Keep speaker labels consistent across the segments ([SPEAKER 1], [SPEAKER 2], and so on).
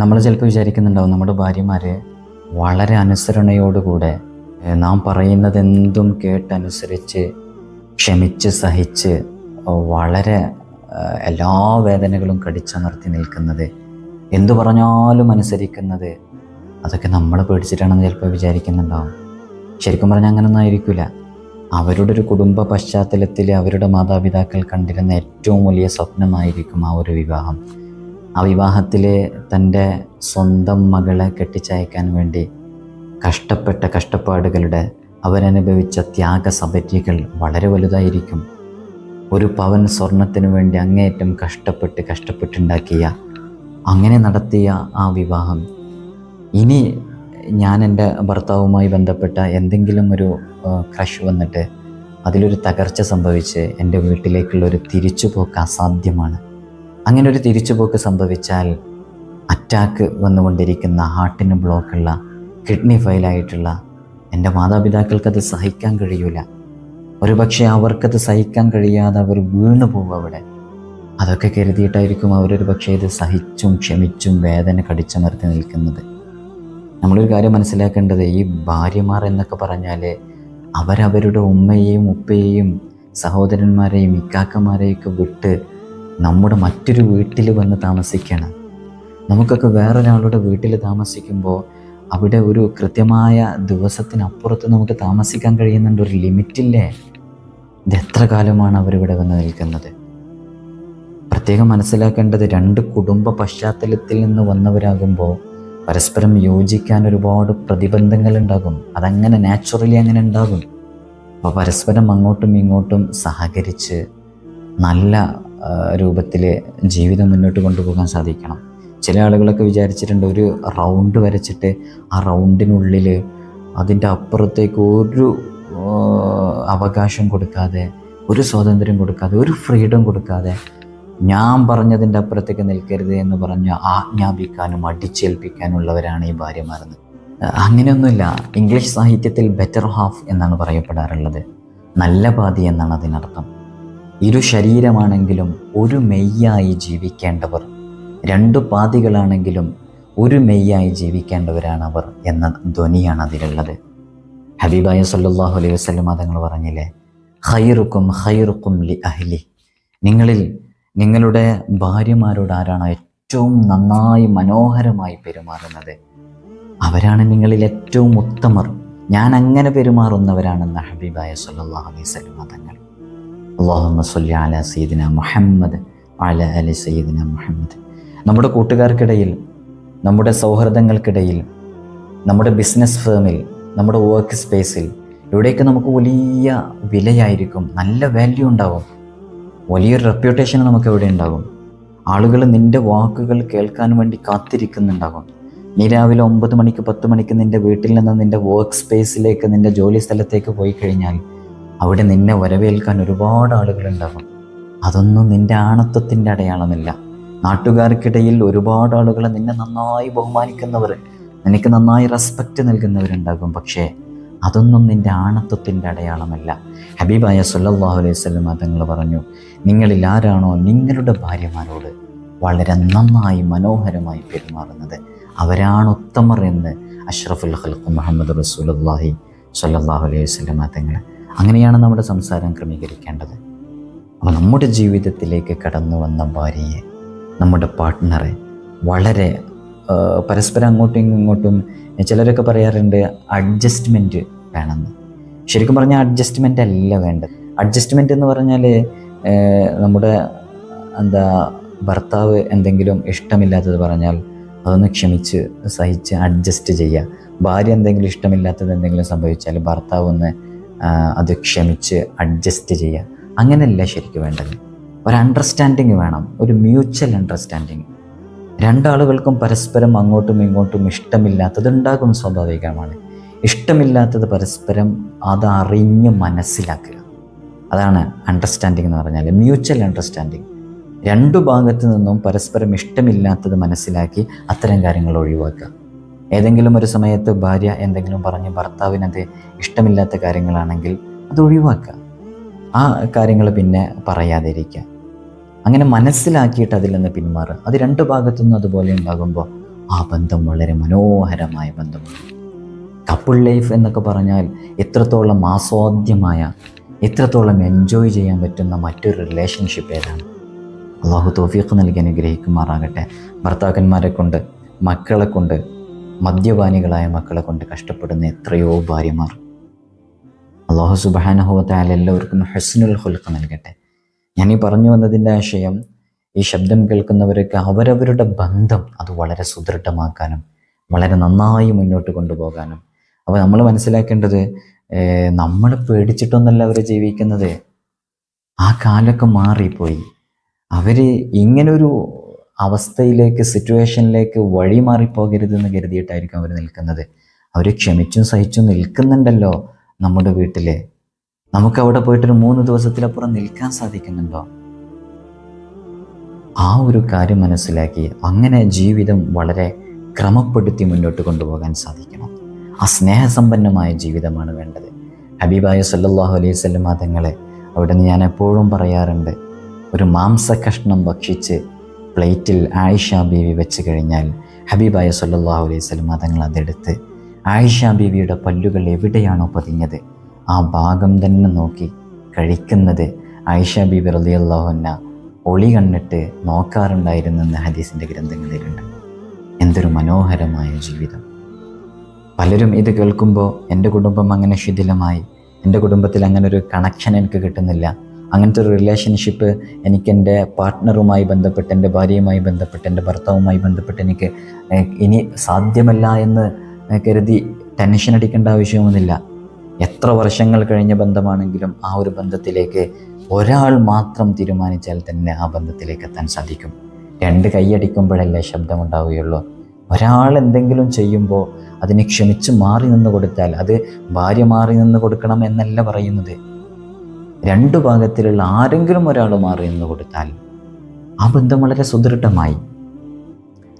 [SPEAKER 1] നമ്മൾ ചിലപ്പോൾ വിചാരിക്കുന്നുണ്ടാവും നമ്മുടെ ഭാര്യമാർ വളരെ അനുസരണയോടുകൂടെ നാം പറയുന്നത് എന്തും കേട്ടനുസരിച്ച് ക്ഷമിച്ച് സഹിച്ച് വളരെ എല്ലാ വേദനകളും കടിച്ചമർത്തി നിൽക്കുന്നത് എന്തു പറഞ്ഞാലും അനുസരിക്കുന്നത് അതൊക്കെ നമ്മൾ പേടിച്ചിട്ടാണെന്ന് ചിലപ്പോൾ വിചാരിക്കുന്നുണ്ടാവും. ശരിക്കും പറഞ്ഞാൽ അങ്ങനൊന്നും ആയിരിക്കില്ല അവരുടെ ഒരു കുടുംബ പശ്ചാത്തലത്തിൽ അവരുടെ മാതാപിതാക്കൾ കണ്ടിരുന്ന ഏറ്റവും വലിയ സ്വപ്നമായിരിക്കും ആ ഒരു വിവാഹം. ആ വിവാഹത്തിൽ തന്റെ സ്വന്തം മകളെ കെട്ടിച്ചയക്കാൻ വേണ്ടി കഷ്ടപ്പെട്ട കഷ്ടപ്പാടുകളുടെ അവരനുഭവിച്ച ത്യാഗസപര്യകൾ വളരെ വലുതായിരിക്കും. ഒരു പവൻ സ്വർണത്തിനു വേണ്ടി അങ്ങേയറ്റം കഷ്ടപ്പെട്ട് കഷ്ടപ്പെട്ടുണ്ടാക്കിയ അങ്ങനെ നടത്തിയ ആ വിവാഹം. ഇനി ഞാൻ എന്റെ ഭർത്താവുമായി ബന്ധപ്പെട്ട എന്തെങ്കിലും ഒരു ക്രഷ് വന്നിട്ട് അതിലൊരു തകർച്ച സംഭവിച്ച് എന്റെ വീട്ടിലേക്കുള്ള ഒരു തിരിച്ചുപോക്ക് അസാധ്യമാണ്. അങ്ങനെ ഒരു തിരിച്ചുപോക്ക് സംഭവിച്ചാൽ അറ്റാക്ക് വന്നുകൊണ്ടിരിക്കുന്ന ഹാർട്ടിന് ബ്ലോക്കുള്ള കിഡ്നി ഫെയിലായിട്ടുള്ള എന്റെ മാതാപിതാക്കൾക്കത് സഹിക്കാൻ കഴിയൂല. ഒരുപക്ഷെ അവർക്കത് സഹിക്കാൻ കഴിയാതെ അവർ വീണു പോകും അവിടെ. അതൊക്കെ കരുതിയിട്ടായിരിക്കും അവരൊരു പക്ഷേ ഇത് സഹിച്ചും ക്ഷമിച്ചും വേദന കടിച്ചമർത്തി നിൽക്കുന്നത്. നമ്മളൊരു കാര്യം മനസ്സിലാക്കേണ്ടത് ഈ ഭാര്യമാർ എന്നൊക്കെ പറഞ്ഞാൽ അവരവരുടെ ഉമ്മയെയും ഉപ്പയെയും സഹോദരന്മാരെയും ഇക്കാക്കന്മാരെയൊക്കെ വിട്ട് നമ്മുടെ മറ്റൊരു വീട്ടിൽ വന്ന് താമസിക്കണം. നമുക്കൊക്കെ വേറൊരാളുടെ വീട്ടിൽ താമസിക്കുമ്പോൾ അവിടെ ഒരു കൃത്യമായ ദിവസത്തിനപ്പുറത്ത് നമുക്ക് താമസിക്കാൻ കഴിയുന്നുണ്ട് ഒരു ലിമിറ്റില്ലേ? ഇത് എത്ര കാലമാണ് അവരിവിടെ വന്ന് നിൽക്കുന്നത്? പ്രത്യേകം മനസ്സിലാക്കേണ്ടത് രണ്ട് കുടുംബ പശ്ചാത്തലത്തിൽ നിന്ന് വന്നവരാകുമ്പോൾ പരസ്പരം യോജിക്കാൻ ഒരുപാട് പ്രതിബന്ധങ്ങൾ ഉണ്ടാകും. അതങ്ങനെ നാച്ചുറലി അങ്ങനെ ഉണ്ടാകും. അപ്പോൾ പരസ്പരം അങ്ങോട്ടും ഇങ്ങോട്ടും സഹകരിച്ച് നല്ല രൂപത്തിൽ ജീവിതം മുന്നോട്ട് കൊണ്ടുപോകാൻ സാധിക്കണം. ചില ആളുകളൊക്കെ വിചാരിച്ചിട്ടുണ്ട് ഒരു റൗണ്ട് വരച്ചിട്ട് ആ റൗണ്ടിനുള്ളിൽ അതിന്റെ അപ്പുറത്തേക്ക് ഒരു അവകാശം കൊടുക്കാതെ ഒരു സ്വാതന്ത്ര്യം കൊടുക്കാതെ ഒരു ഫ്രീഡം കൊടുക്കാതെ ഞാൻ പറഞ്ഞതിന്റെ അപ്പുറത്തേക്ക് നിൽക്കരുത് എന്ന് പറഞ്ഞ് ആജ്ഞാപിക്കാനും അടിച്ചേൽപ്പിക്കാനുള്ളവരാണ് ഈ ഭാര്യമാരെന്ന്. അങ്ങനെയൊന്നുമില്ല. ഇംഗ്ലീഷ് സാഹിത്യത്തിൽ ബെറ്റർ ഹാഫ് എന്നാണ് പറയപ്പെടാറുള്ളത്. നല്ല പാതി എന്നാണ് അതിനർത്ഥം. ഇരു ശരീരമാണെങ്കിലും ഒരു മെയ്യായി ജീവിക്കേണ്ടവർ രണ്ടു പാതികളാണെങ്കിലും ഒരു മെയ്യായി ജീവിക്കേണ്ടവരാണ് അവർ എന്ന ധ്വനിയാണ് അതിലുള്ളത്. ഹബീബായ സല്ലാഹു അലൈഹി വസ്ലം തങ്ങൾ പറഞ്ഞില്ലേ ഹൈറുക്കും ഹൈറുക്കും ലി അഹ്ലി. നിങ്ങളിൽ നിങ്ങളുടെ ഭാര്യമാരോട് ആരാണ് ഏറ്റവും നന്നായി മനോഹരമായി പെരുമാറുന്നത്? അവരാണ് നിങ്ങളിൽ ഏറ്റവും ഉത്തമർ. ഞാൻ അങ്ങനെ പെരുമാറുന്നവരാണെന്ന് ഹബീബായ സല്ലല്ലാഹു അലൈഹി വസല്ലം തങ്ങൾ അള്ളാഹുമ്മ സയ്യിദിന മുഹമ്മദ് അല അലി സയ്യിദിന മുഹമ്മദ്. നമ്മുടെ കൂട്ടുകാർക്കിടയിൽ നമ്മുടെ സൗഹൃദങ്ങൾക്കിടയിൽ നമ്മുടെ ബിസിനസ് ഫേമിൽ നമ്മുടെ വർക്ക് സ്പേസിൽ ഇവിടെയൊക്കെ നമുക്ക് വലിയ വിലയായിരിക്കും നല്ല വാല്യൂ ഉണ്ടാവും. വലിയൊരു റെപ്യൂട്ടേഷൻ നമുക്ക് ഇവിടെ ഉണ്ടാകും. ആളുകൾ നിന്റെ വാക്കുകൾ കേൾക്കാൻ വേണ്ടി കാത്തിരിക്കുന്നുണ്ടാകും. നീ രാവിലെ ഒമ്പത് മണിക്ക് പത്ത് മണിക്ക് നിന്റെ വീട്ടിൽ നിന്ന് നിന്റെ വർക്ക് സ്പേസിലേക്ക് നിന്റെ ജോലി സ്ഥലത്തേക്ക് പോയി കഴിഞ്ഞാൽ അവിടെ നിന്നെ വരവേൽക്കാൻ ഒരുപാട് ആളുകളുണ്ടാകും. അതൊന്നും നിന്റെ ആണത്വത്തിന്റെ അടയാളമല്ല. നാട്ടുകാർക്കിടയിൽ ഒരുപാട് ആളുകൾ നിന്നെ നന്നായി ബഹുമാനിക്കുന്നവർ നിനക്ക് നന്നായി റെസ്പെക്റ്റ് നൽകുന്നവരുണ്ടാകും. പക്ഷേ അതൊന്നും നിന്റെ ആണത്വത്തിന്റെ അടയാളമല്ല. ഹബീബായ സുല്ലാഹു അലൈഹി വസല്ലം തങ്ങൾ പറഞ്ഞു നിങ്ങളിൽ ആരാണോ നിങ്ങളുടെ ഭാര്യമാരോട് വളരെ നന്നായി മനോഹരമായി പെരുമാറുന്നത്? അവരാണ് ഉത്തമർ എന്ന് അഷ്റഫുൽ ഖൽഖ് മുഹമ്മദ് റസൂലുള്ളാഹി സല്ലാഹു അലൈഹി വസല്ലം തങ്ങൾ അങ്ങനെയാണ് നമ്മുടെ സംസാരം ക്രമീകരിക്കേണ്ടത്. അപ്പോൾ നമ്മുടെ ജീവിതത്തിലേക്ക് കടന്നു വന്ന ഭാര്യയെ നമ്മുടെ പാർട്ട്ണറെ വളരെ പരസ്പരം അങ്ങോട്ടും ഇങ്ങോട്ടും ചിലരൊക്കെ പറയാറുണ്ട് അഡ്ജസ്റ്റ്മെന്റ് വേണമെന്ന്. ശരിക്കും പറഞ്ഞാൽ അഡ്ജസ്റ്റ്മെന്റ് അല്ല വേണ്ടത്. അഡ്ജസ്റ്റ്മെന്റ് എന്ന് പറഞ്ഞാൽ നമ്മുടെ എന്താ ഭർത്താവ് എന്തെങ്കിലും ഇഷ്ടമില്ലാത്തത് പറഞ്ഞാൽ അതൊന്ന് ക്ഷമിച്ച് സഹിച്ച് അഡ്ജസ്റ്റ് ചെയ്യുക. ഭാര്യ എന്തെങ്കിലും ഇഷ്ടമില്ലാത്തത് എന്തെങ്കിലും സംഭവിച്ചാൽ ഭർത്താവ് ഒന്ന് അത് ക്ഷമിച്ച് അഡ്ജസ്റ്റ് ചെയ്യുക. അങ്ങനെയല്ല ശരിക്കും വേണ്ടത്. ഒരു അണ്ടർസ്റ്റാൻഡിങ് വേണം. ഒരു മ്യൂച്വൽ അണ്ടർസ്റ്റാൻഡിങ് രണ്ടാളുകൾക്കും പരസ്പരം അങ്ങോട്ടും ഇങ്ങോട്ടും ഇഷ്ടമില്ലാത്തത് ഉണ്ടാകും സ്വാഭാവികമാണ്. ഇഷ്ടമില്ലാത്തത് പരസ്പരം അതറിഞ്ഞ് മനസ്സിലാക്കുക. അതാണ് അണ്ടർസ്റ്റാൻഡിങ് എന്ന് പറഞ്ഞാൽ. മ്യൂച്വൽ അണ്ടർസ്റ്റാൻഡിങ് രണ്ടു ഭാഗത്തു നിന്നും പരസ്പരം ഇഷ്ടമില്ലാത്തത് മനസ്സിലാക്കി അത്തരം കാര്യങ്ങൾ ഒഴിവാക്കുക. ഏതെങ്കിലും ഒരു സമയത്ത് ഭാര്യ എന്തെങ്കിലും പറഞ്ഞ് ഭർത്താവിനത് ഇഷ്ടമില്ലാത്ത കാര്യങ്ങളാണെങ്കിൽ അത് ഒഴിവാക്കുക. ആ കാര്യങ്ങൾ പിന്നെ പറയാതിരിക്കുക. അങ്ങനെ മനസ്സിലാക്കിയിട്ട് അതിൽ നിന്ന് പിന്മാറുക. അത് രണ്ട് ഭാഗത്തുനിന്നും അതുപോലെ ഉണ്ടാകുമ്പോൾ ആ ബന്ധം വളരെ മനോഹരമായ ബന്ധമാണ്. കപ്പിൾ ലൈഫ് എന്നൊക്കെ പറഞ്ഞാൽ എത്രത്തോളം ആസ്വാദ്യമായ എത്രത്തോളം എൻജോയ് ചെയ്യാൻ പറ്റുന്ന മറ്റൊരു റിലേഷൻഷിപ്പ് ഏതാണ്? അള്ളാഹു തോഫീഖ് നൽകി അനുഗ്രഹിക്കുമാറാകട്ടെ. ഭർത്താക്കന്മാരെ കൊണ്ട് മക്കളെ കൊണ്ട് മദ്യപാനികളായ മക്കളെ കൊണ്ട് കഷ്ടപ്പെടുന്ന എത്രയോ ഭാര്യമാർ. അള്ളാഹു സുബാനഹുവത്തായാൽ എല്ലാവർക്കും ഹസ്നുൽ ഹുൽക്ക് നൽകട്ടെ. ഞാൻ ഈ പറഞ്ഞു വന്നതിന്റെ ആശയം ഈ ശബ്ദം കേൾക്കുന്നവർക്ക് അവരവരുടെ ബന്ധം അത് വളരെ സുദൃഢമാക്കാനും വളരെ നന്നായി മുന്നോട്ട് കൊണ്ടുപോകാനും. അപ്പോൾ നമ്മൾ മനസ്സിലാക്കേണ്ടത് നമ്മൾ പേടിച്ചിട്ടൊന്നല്ല അവർ ജീവിക്കുന്നത്. ആ കാലമൊക്കെ മാറിപ്പോയി. അവർ ഇങ്ങനൊരു അവസ്ഥയിലേക്ക് സിറ്റുവേഷനിലേക്ക് വഴി മാറിപ്പോകരുതെന്ന് കരുതിയിട്ടായിരിക്കും അവർ നിൽക്കുന്നത്. അവർ ക്ഷമിച്ചും സഹിച്ചും നിൽക്കുന്നുണ്ടല്ലോ നമ്മുടെ വീട്ടിൽ നമുക്ക് അവിടെ പോയിട്ടൊരു മൂന്ന് ദിവസത്തിലപ്പുറം നിൽക്കാൻ സാധിക്കുന്നുണ്ടോ? ആ ഒരു കാര്യം മനസ്സിലാക്കി അങ്ങനെ ജീവിതം വളരെ ക്രമപ്പെടുത്തി മുന്നോട്ട് കൊണ്ടുപോകാൻ സാധിക്കണം. ആ സ്നേഹസമ്പന്നമായ ജീവിതമാണ് വേണ്ടത്. ഹബീബായ സല്ലാഹു അലൈഹി വസല്ലം തങ്ങളെ അവിടെ നിന്ന് ഞാൻ എപ്പോഴും പറയാറുണ്ട് ഒരു മാംസ കഷ്ണം ഭക്ഷിച്ച് പ്ലേറ്റിൽ ആയിഷ ബീവി വെച്ച് കഴിഞ്ഞാൽ ഹബീബായ സല്ലാഹു അലൈഹി സ്വലം തങ്ങൾ അതെടുത്ത് ആയിഷ ബീവിയുടെ പല്ലുകൾ എവിടെയാണോ പതിഞ്ഞത്? ആ ഭാഗം തന്നെ നോക്കി കഴിക്കുന്നത് ആയിഷ ബീബി റലിയല്ലാഹുന്ന ഒളി കണ്ടിട്ട് നോക്കാറുണ്ടായിരുന്നെന്ന് ഹദീസിന്റെ ഗ്രന്ഥങ്ങളിലുണ്ട്. എന്തൊരു മനോഹരമായ ജീവിതം. പലരും ഇത് കേൾക്കുമ്പോൾ എന്റെ കുടുംബം അങ്ങനെ ശിഥിലമായി എന്റെ കുടുംബത്തിൽ അങ്ങനെ ഒരു കണക്ഷൻ എനിക്ക് കിട്ടുന്നില്ല. അങ്ങനത്തെ ഒരു റിലേഷൻഷിപ്പ് എനിക്ക് എന്റെ പാർട്ട്ണറുമായി ബന്ധപ്പെട്ട് എന്റെ ഭാര്യയുമായി ബന്ധപ്പെട്ട് എന്റെ ഭർത്താവുമായി ബന്ധപ്പെട്ട് എനിക്ക് ഇനി സാധ്യമല്ല എന്ന് കരുതി ടെൻഷൻ അടിക്കേണ്ട ആവശ്യമൊന്നുമില്ല. എത്ര വർഷങ്ങൾ കഴിഞ്ഞ ബന്ധമാണെങ്കിലും ആ ഒരു ബന്ധത്തിലേക്ക് ഒരാൾ മാത്രം തീരുമാനിച്ചാൽ തന്നെ ആ ബന്ധത്തിലേക്ക് എത്താൻ സാധിക്കും. രണ്ട് കൈയടിക്കുമ്പോഴല്ലേ ശബ്ദമുണ്ടാവുകയുള്ളൂ. ഒരാൾ എന്തെങ്കിലും ചെയ്യുമ്പോൾ അതിനെ ക്ഷമിച്ച് മാറി നിന്ന് കൊടുത്താൽ അത് ഭാര്യ മാറി നിന്ന് കൊടുക്കണം എന്നല്ല പറയുന്നത്. രണ്ടു ഭാഗത്തിലുള്ള ആരെങ്കിലും ഒരാൾ മാറി എന്ന് കൊടുത്താൽ ആ ബന്ധം വളരെ സുദൃഢമായി.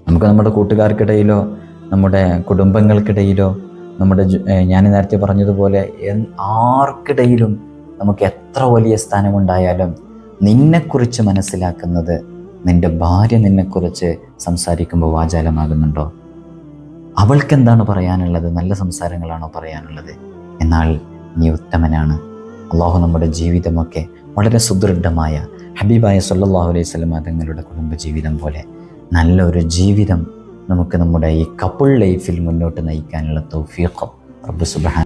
[SPEAKER 1] നമുക്ക് നമ്മുടെ കൂട്ടുകാർക്കിടയിലോ നമ്മുടെ കുടുംബങ്ങൾക്കിടയിലോ നമ്മുടെ ഞാൻ നേരത്തെ പറഞ്ഞതുപോലെ ആർക്കിടയിലും നമുക്ക് എത്ര വലിയ സ്ഥാനമുണ്ടായാലും നിന്നെക്കുറിച്ച് മനസ്സിലാക്കുന്നത് നിന്റെ ഭാര്യ നിന്നെക്കുറിച്ച് സംസാരിക്കുമ്പോൾ വാചാലമാകുന്നുണ്ടോ? അവൾക്ക് എന്താണ് പറയാനുള്ളത്? നല്ല സംസാരങ്ങളാണോ പറയാനുള്ളത്? എന്നാൽ നീ ഉത്തമനാണ്. അള്ളാഹു നമ്മുടെ ജീവിതമൊക്കെ വളരെ സുദൃഢമായ ഹബീബായ സല്ലാഹു അലൈഹി സ്വലമ തങ്ങളുടെ കുടുംബജീവിതം പോലെ നല്ലൊരു ജീവിതം നമുക്ക് നമ്മുടെ ഈ കപ്പിൾ ലൈഫിൽ മുന്നോട്ട് നയിക്കാനുള്ള തൗഫീഖം. റബ്ബു സുബ്ഹാന